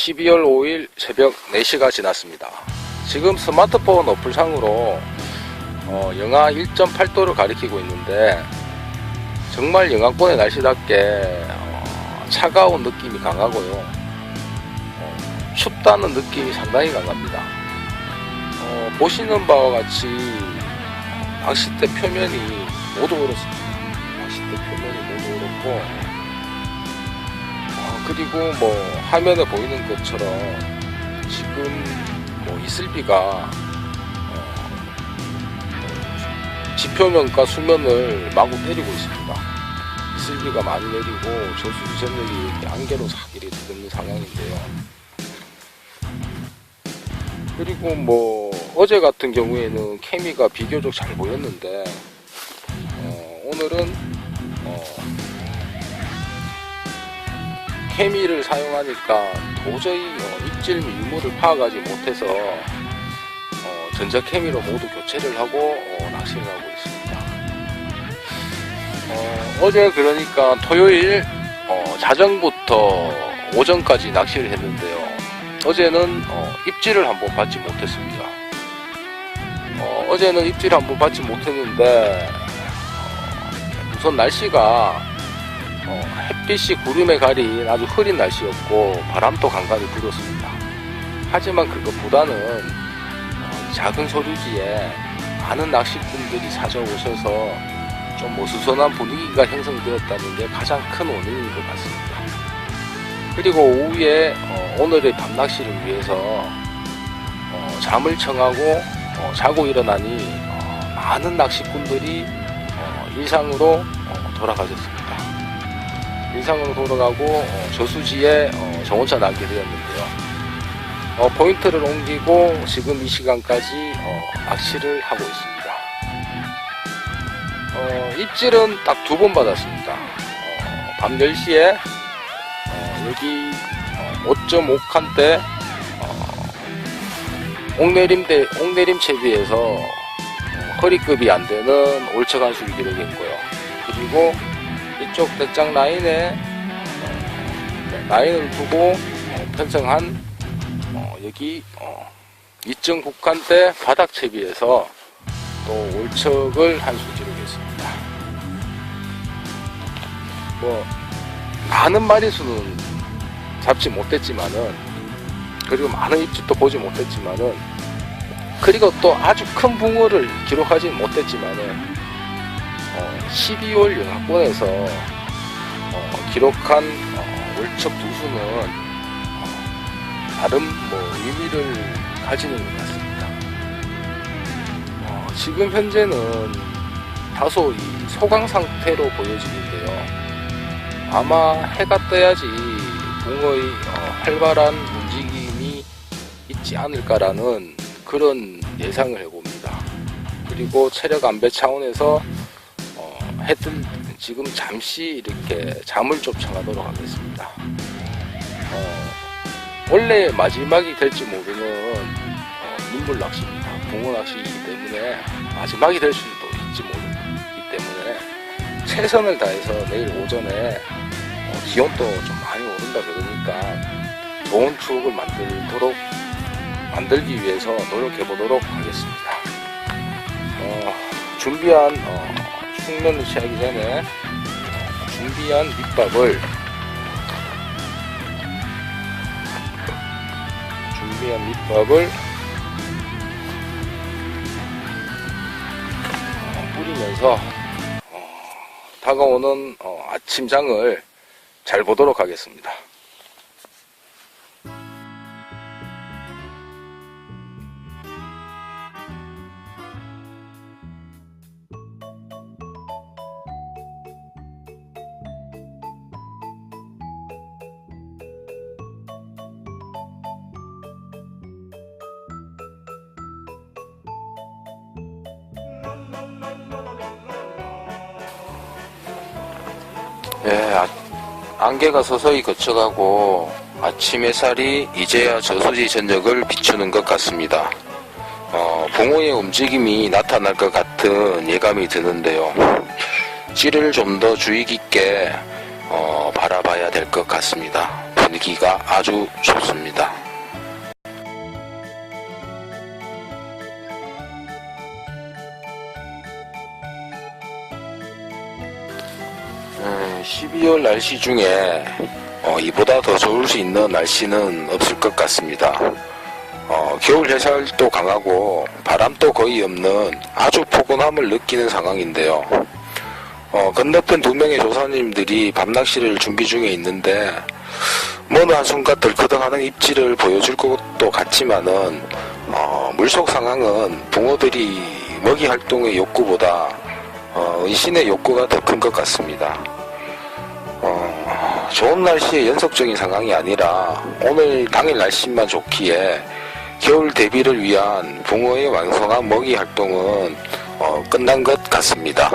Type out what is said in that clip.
2016년 12월 5일 새벽 4시가 지났습니다. 지금 스마트폰 어플상으로 어, 영하 1.8도를 가리키고 있는데 정말 영하권의 날씨답게 어, 차가운 느낌이 강하고요. 어, 춥다는 느낌이 상당히 강합니다. 어, 보시는 바와 같이 낚싯대 표면이 모두 그렇습니다. 낚싯대 표면이 모두 그렇고 어, 그리고 뭐 화면에 보이는 것처럼 지금 뭐 이슬비가 어, 지표면과 수면을 마구 때리고 있습니다. 이슬비가 많이 내리고 저수지 전력이 이렇게 안개로 싹 이렇게 드는 상황인데요. 그리고 뭐 어제 같은 경우에는 케미가 비교적 잘 보였는데 어, 오늘은 케미를 사용하니까 도저히 어, 입질 유무를 파악하지 못해서 어, 전자 케미로 모두 교체를 하고 어, 낚시를 하고 있습니다. 어, 제 그러니까 토요일 어, 자정부터 오전까지 낚시를 했는데요. 어제는 어, 입질을 한번 받지 못했습니다. 어, 어제는 입질 한번 받지 못했는데 어, 우선 날씨가 어, 햇빛이 구름에 가린 아주 흐린 날씨였고 바람도 간간히 불었습니다. 하지만 그것보다는 어, 작은 소류지에 많은 낚시꾼들이 찾아오셔서 좀 어수선한 분위기가 형성되었다는 게 가장 큰 원인인 것 같습니다. 그리고 오후에 어, 오늘의 밤낚시를 위해서 어, 잠을 청하고 어, 자고 일어나니 어, 많은 낚시꾼들이 어, 일상으로 어, 돌아가셨습니다. 일상으로 돌아가고 어, 저수지에 어, 정원차 나게 되었는데요. 어, 포인트를 옮기고 지금 이 시간까지 어, 낚시를 하고 있습니다. 어, 입질은 딱 두 번 받았습니다. 어, 밤 10시에 어, 여기 어, 5.5칸대 어, 옥내림대 옥내림 채비에서 어, 허리급이 안 되는 올처간 수를 기록했고요. 그리고 이쪽 대장 라인에 어, 라인을 두고 어, 편성한 어, 여기 어, 2.9칸대 바닥 채비에서 또 올척을 한수 기록했습니다. 뭐 많은 마리수는 잡지 못했지만은 그리고 많은 입질도 보지 못했지만은 그리고 또 아주 큰 붕어를 기록하지 못했지만은 어, 12월 영하권에서 어, 기록한 어, 월척 두수는 어, 나름 뭐 의미를 가지는 것 같습니다. 어, 지금 현재는 다소 이 소강 상태로 보여지는데요. 아마 해가 떠야지 붕어의 어, 활발한 움직임이 있지 않을까라는 그런 예상을 해봅니다. 그리고 체력 안배 차원에서 어, 해뜰 지금 잠시 이렇게 잠을 쫓아가도록 하겠습니다. 어, 원래 마지막이 될지 모르는 어, 민물 낚시입니다. 붕어 낚시이기 때문에 마지막이 될 수도 있지 모르기 때문에 최선을 다해서 내일 오전에 어, 기온도 좀 많이 오른다 그러니까 좋은 추억을 만들도록 만들기 위해서 노력해 보도록 하겠습니다. 어, 준비한 어, 숙면을 취하기 전에 어, 준비한 밑밥을 준비한 밑밥을 어, 뿌리면서 어, 다가오는 어, 아침장을 잘 보도록 하겠습니다. 예, 아, 안개가 서서히 거쳐가고 아침 햇살이 이제야 저수지 전역을 비추는 것 같습니다. 어, 붕어의 움직임이 나타날 것 같은 예감이 드는데요. 찌를 좀 더 주의 깊게 어, 바라봐야 될 것 같습니다. 분위기가 아주 좋습니다. 12월 날씨 중에 어, 이보다 더 좋을 수 있는 날씨는 없을 것 같습니다. 어, 겨울 해살도 강하고 바람도 거의 없는 아주 포근함을 느끼는 상황인데요. 어, 건너편 두 명의 조사님들이 밤낚시를 준비 중에 있는데 어느 한순간 덜커덕하는 입질을 보여줄 것도 같지만은 어, 물속 상황은 붕어들이 먹이 활동의 욕구보다 어, 은신의 욕구가 더 큰 것 같습니다. 어, 좋은 날씨의 연속적인 상황이 아니라 오늘 당일 날씨만 좋기에 겨울 대비를 위한 붕어의 왕성한 먹이 활동은 어, 끝난 것 같습니다.